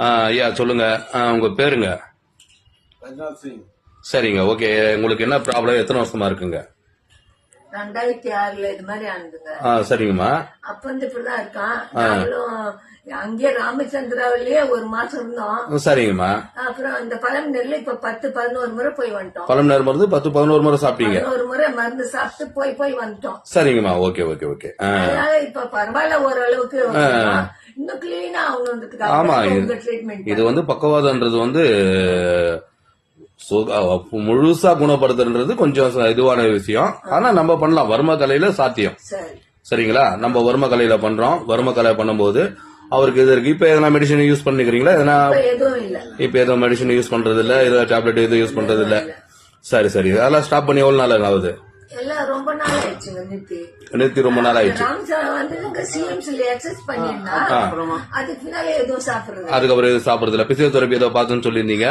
ஆ, ஐயா சொல்லுங்க. உங்க பேருங்க? சரிங்க ஓகே. உங்களுக்கு என்ன ப்ராப்ளம் எத்தனை வருஷமா இருக்குங்க? ரெண்டாயிரத்தி ஆறுல இது மாதிரி ஆனதுங்க. ஆ சரிங்கம்மா. அப்ப வந்து இப்படிதான் இருக்கான் நாங்களும் அங்கேயே ராமச்சந்திராவிலேயே ஒரு மாசம் இருந்தோம். சரிங்கம்மா. அப்புறம் இந்த பழம் நெல் இப்ப பத்து பதினோரு முறை போய் வந்துட்டோம். பழம் நேரம் மருந்து பத்து பதினோரு முறை சாப்பிட்டீங்க? பதினோரு முறை மருந்து சாப்பிட்டு போய் போய் வந்துட்டோம். சரிங்கம்மா ஓகே ஓகே ஓகே. ஆ. அதனால இப்ப பரவாயில்ல ஓரளவுக்கு. இன்னும் கிளீனா ஆமா, ஆகணுன்றதுக்காக இது- உங்க ட்ரீட்மெண்ட் இது வந்து பக்கவாதம்ன்றது வந்து முழுசா குணப்படுத்துறது கொஞ்சம் இதுவான விஷயம். ஆனா நம்ம பண்ணலாம். வர்ம கலையில சாத்தியம். சரி. சரிங்களா? நம்ம வர்ம கலையில பண்றோம். வர்ம கலை பண்ணும்போது அவருக்கு இது இருக்கு. இப்ப எதனா மெடிசன் யூஸ் பண்ணிக்கிறீங்களா? எதனா இப்ப எதுவும் இல்ல. இப்ப எதுவும் மெடிசன் யூஸ் பண்றது இல்ல ஏதோ டேப்லெட் எதுவும் யூஸ் பண்றது இல்ல சரி சரி. அதெல்லாம் ஸ்டாப் பண்ணி எவ்வளவு நாள் ஆகுது? எல்லாம் ரொம்ப நாள் ஆயிடுச்சுங்க நிறுத்தி நிறுத்தி ரொம்ப நாள் ஆயிடுச்சு வந்து இங்க சிஎம்சில எக்ஸசைஸ் பண்ணிருந்தா அதுக்கு பின்னாலே எதுவும் சாப்பிடுறது. அதுக்கப்புறம் எதுவும் சாப்பிடுறது இல்ல பிசியோதெரபி ஏதோ பார்த்துன்னு சொல்லியிருந்தீங்க?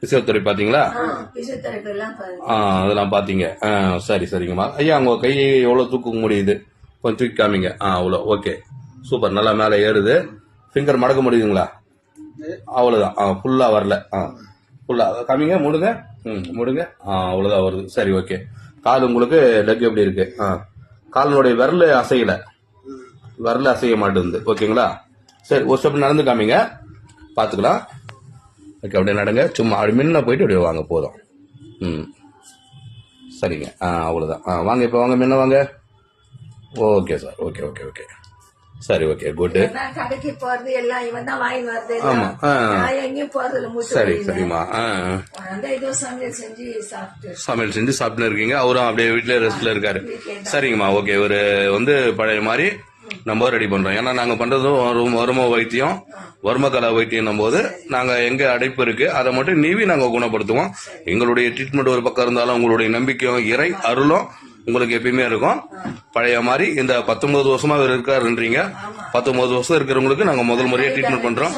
பிசியோதெரபி பாத்தீங்களா அதெல்லாம் பாத்தீங்க சரி சரிங்கம்மா. ஐயா உங்க கை எவ்வளவு தூக்க முடியுது? கொஞ்சம் தூக்கி காமிங்க. ஆ அவ்வளோ. ஓகே. சூப்பர். நல்லா மேலே ஏறுது. ஃபிங்கர் மடக்க முடியுதுங்களா? அவ்வளவுதான். ஆ ஃபுல்லா வரல. ஆ. ஃபுல்லாக காமிங்க முடுங்க. ம் முடுங்க. ஆ அவ்வளோதான் வருது. சரி ஓகே. கால் உங்களுக்கு லெக் எப்படி இருக்கு? ஆ. காலினுடைய விரல் அசையலை. விரல் அசைய மாட்டேங்குது. ஓகேங்களா? சரி ஒரு ஸ்டெப் நடந்து காமிங்க. பார்த்துக்கலாம். ஓகே அப்படியே நடங்க. சும்மா அப்படி முன்ன போயிட்டு அப்படியே வாங்க போதும். ம். சரிங்க. ஆ அவ்வளோதான் ஆ வாங்க இப்போ வாங்க முன்ன வாங்க. Okay sir. Okay okay okay. சரி ஓகே குட் கடைக்கு போறது எல்லாம் இவன் தான் வாங்கி வருது ஆமா. நான் எங்கேயும் போறது இல்ல மூச்சு சரி. சரிம்மா அந்த ஏதோ சமையல் செஞ்சு சாப்பிட்டு. சமையல் செஞ்சு சாப்பிட்டு இருக்கீங்க. அவரும் அப்படியே வீட்டிலே ரெஸ்ட்ல இருக்காரு. சரிங்கம்மா ஓகே ஒரு வந்து பழைய மாதிரி நம்ம ரெடி பண்றோம். ஏன்னா நாங்க பண்றதும் வரும் வரும வைத்தியம் வர்மகலா வைத்தியம் போது நாங்க எங்க அடைப்பு இருக்கு அதை மட்டும் நீவி நாங்க குணப்படுத்துவோம். எங்களுடைய ட்ரீட்மெண்ட் ஒரு பக்கம் இருந்தாலும் உங்களுடைய நம்பிக்கையும் இறை அருளும் உங்களுக்கு எப்பயுமே இருக்கும். பழைய மாதிரி இந்த பத்தொன்பது வருஷமா இவர் இருக்காருன்றீங்க. பத்தொன்பது வருஷம் இருக்கிறவங்களுக்கு நாங்க முதல் முறையா ட்ரீட்மெண்ட் பண்றோம்.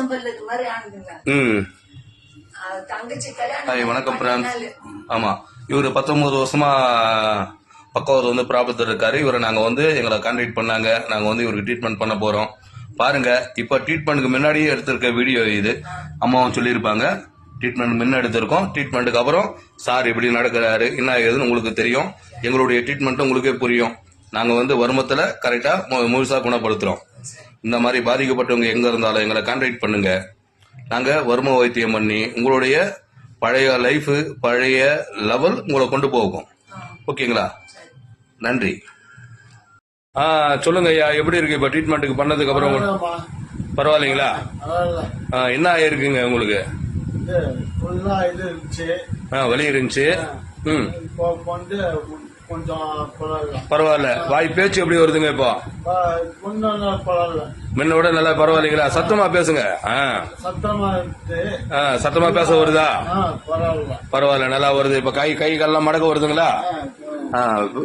ம். ஹாய் வணக்கம் பிரான்ஸ். ஆமா. இவர் பத்தொன்பது வருஷமா பக்கவர் வந்து ப்ராப்ளத்தில் இருக்காரு. இவரை நாங்கள் வந்து எங்களை கான்டாக்ட் பண்ணாங்க. நாங்கள் வந்து இவருக்கு ட்ரீட்மெண்ட் பண்ண போகிறோம் பாருங்க இப்போ ட்ரீட்மெண்ட்டுக்கு முன்னாடியே எடுத்திருக்க வீடியோ இது. அம்மாவும் சொல்லியிருப்பாங்க. ட்ரீட்மெண்ட் முன்ன எடுத்திருக்கோம் ட்ரீட்மெண்ட்டுக்கு அப்புறம் சார் இப்படி நடக்கிறாரு. என்ன ஏதுன்னு உங்களுக்கு தெரியும். எங்களுடைய ட்ரீட்மெண்ட் உங்களுக்கே புரியும். நாங்க வந்து வருமத்துல கரெக்டா மு- முழுசா குணப்படுத்துறோம். இந்த மாதிரி பாதிக்கப்பட்டவங்க எங்க இருந்தாலும் எங்களை கான்டாக்ட் பண்ணுங்க. நாங்க வரும வைத்தியம் பண்ணி உங்களுடைய பழைய லைஃப் பழைய லெவல் உங்களை கொண்டு போகும் ஓகேங்களா? நன்றி. ஆ சொல்லுங்க ஐயா. எப்படி இருக்கு? இப்ப ட்ரீட்மெண்ட்டுக்கு பண்ணதுக்கு அப்புறம் பரவாயில்லைங்களா? என்ன ஆயிருக்குங்க உங்களுக்கு? இது ஃபுல்லா இது இருந்துச்சு. ஆ, வலி இருந்துச்சு. ம். இப்போ வந்து கொஞ்சம் பரவாயில்ல. பரவாயில்ல. வாய் பேச்சு எப்படி வருதுங்க இப்போ? முன்ன பரவாயில்ல. முன்ன விட நல்லா பரவாயில்லைங்களா? சத்தமா பேசுங்க. சத்தமா சத்தமா பேச வருதா? பரவாயில்ல. நல்லா வருது. இப்ப கை கை கால்லாம் மடக்க வருதுங்களா?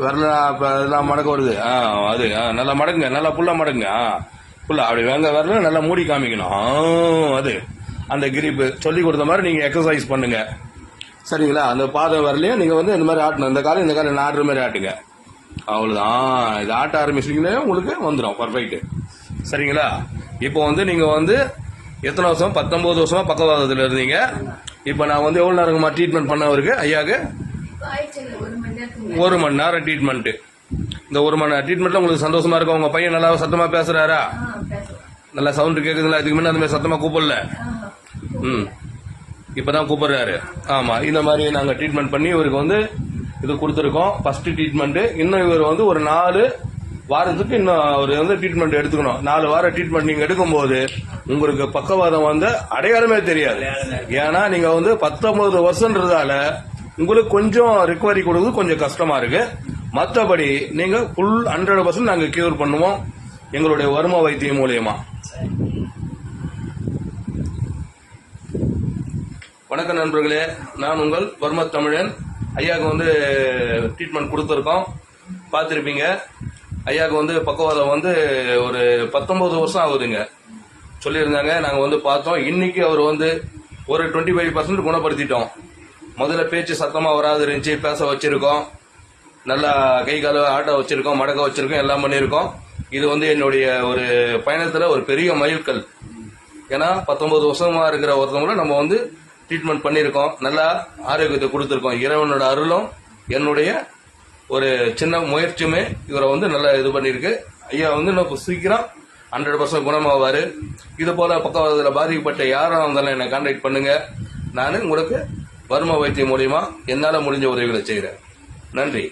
விரல இதெல்லாம் மடக்க வருது. ஆ அது நல்லா மடக்குங்க. நல்லா புல்லா மடக்குங்க. புல்லா அப்படி வேங்க விரல நல்லா மூடி காமிக்கணும். அது. அந்த கிரிப்பு. சொல்லி கொடுத்த மாதிரி நீங்க எக்ஸசைஸ் பண்ணுங்க. சரிங்களா? அந்த பாதம் வரலையும் நீங்க வந்து இந்த மாதிரி ஆட்டணும். இந்த காலம் இந்த காலம் ஆடுற மாதிரி ஆட்டுங்க. அவ்வளவுதான். இது ஆட்ட ஆரம்பிச்சிட்டீங்கன்னா உங்களுக்கு வந்துடும் பர்ஃபெக்ட் சரிங்களா? இப்போ வந்து நீங்க வந்து எத்தனை வருஷம்? பத்தொன்பது வருஷமா பக்கவாதத்துல இருந்தீங்க. இப்போ நான் வந்து எவ்வளவு நேரமா ட்ரீட்மெண்ட் பண்ணவருக்கு ஆயிடுச்சுங்க ஒரு மணி நேரம் ட்ரீட்மெண்ட் இந்த ஒரு மணி நேரம் ட்ரீட்மெண்ட்ல உங்களுக்கு சந்தோஷமா இருக்கும் உங்க பையன் நல்லா சத்தமா பேசுறாரா? ஆ, பேசலாம். நல்லா சவுண்ட் கேக்குதுங்களா? இதுக்கு முன்ன அந்த மாதிரி சத்தமா கூப்பிடல. ம். இப்போ தான் கூப்பிடுறாரு. ஆமாம் இந்த மாதிரி நாங்கள் ட்ரீட்மெண்ட் பண்ணி இவருக்கு வந்து இது கொடுத்துருக்கோம். ஃபஸ்ட்டு ட்ரீட்மெண்ட்டு இன்னும் இவர் வந்து ஒரு நாலு வாரத்துக்கு இன்னும் அவர் வந்து ட்ரீட்மெண்ட் எடுத்துக்கணும். நாலு வாரம் ட்ரீட்மெண்ட் நீங்கள் எடுக்கும்போது உங்களுக்கு பக்கவாதம் வந்து அடையாளமே தெரியாது. ஏன்னா நீங்கள் வந்து பத்தொம்பது வருஷன்றதால உங்களுக்கு கொஞ்சம் ரிக்கவரி கொடுக்குறது கொஞ்சம் கஷ்டமாக இருக்குது மற்றபடி நீங்கள் ஃபுல் ஹண்ட்ரட் பர்சன்ட் நாங்கள் கியூர் பண்ணுவோம். எங்களுடைய வரும வைத்தியம் மூலியமா. வணக்கம் நண்பர்களே நான் உங்கள் வர்ம தமிழன் ஐயாவுக்கு வந்து ட்ரீட்மெண்ட் கொடுத்துருக்கோம். பார்த்துருப்பீங்க. ஐயாவுக்கு வந்து பக்கவாதம் வந்து ஒரு பத்தொம்போது வருஷம் ஆகுதுங்க. சொல்லியிருந்தாங்க நாங்கள் வந்து பார்த்தோம். இன்னைக்கு அவர் வந்து ஒரு டுவெண்ட்டி ஃபைவ் பர்சன்ட் குணப்படுத்திட்டோம். முதல்ல பேச்சு சத்தமாக வராது இருந்துச்சு பேச வச்சுருக்கோம். நல்லா கை கால ஆட்ட வச்சுருக்கோம் மடக்க வச்சுருக்கோம் எல்லாம் பண்ணியிருக்கோம். இது வந்து என்னுடைய ஒரு பயணத்தில் ஒரு பெரிய மைல்கல். ஏன்னா பத்தொன்பது வருஷமாக இருக்கிற ஒருத்தவங்கள நம்ம வந்து ட்ரீட்மெண்ட் பண்ணியிருக்கோம். நல்லா ஆரோக்கியத்தை கொடுத்துருக்கோம். இறைவனோட அருளும் என்னுடைய ஒரு சின்ன முயற்சியுமே இவரை வந்து நல்லா இது பண்ணியிருக்கு. ஐயா வந்து இன்னும் சீக்கிரம் ஹண்ட்ரட் பர்சன்ட் குணமாவார். இது போல் பக்கவாதத்தில் பாதிக்கப்பட்ட யாராக இருந்தாலும் என்னை கான்டாக்ட் பண்ணுங்க. நான் உங்களுக்கு வர்ம வைத்தியம் மூலியமாக என்னால் முடிஞ்ச உதவிகளை செய்கிறேன் நன்றி.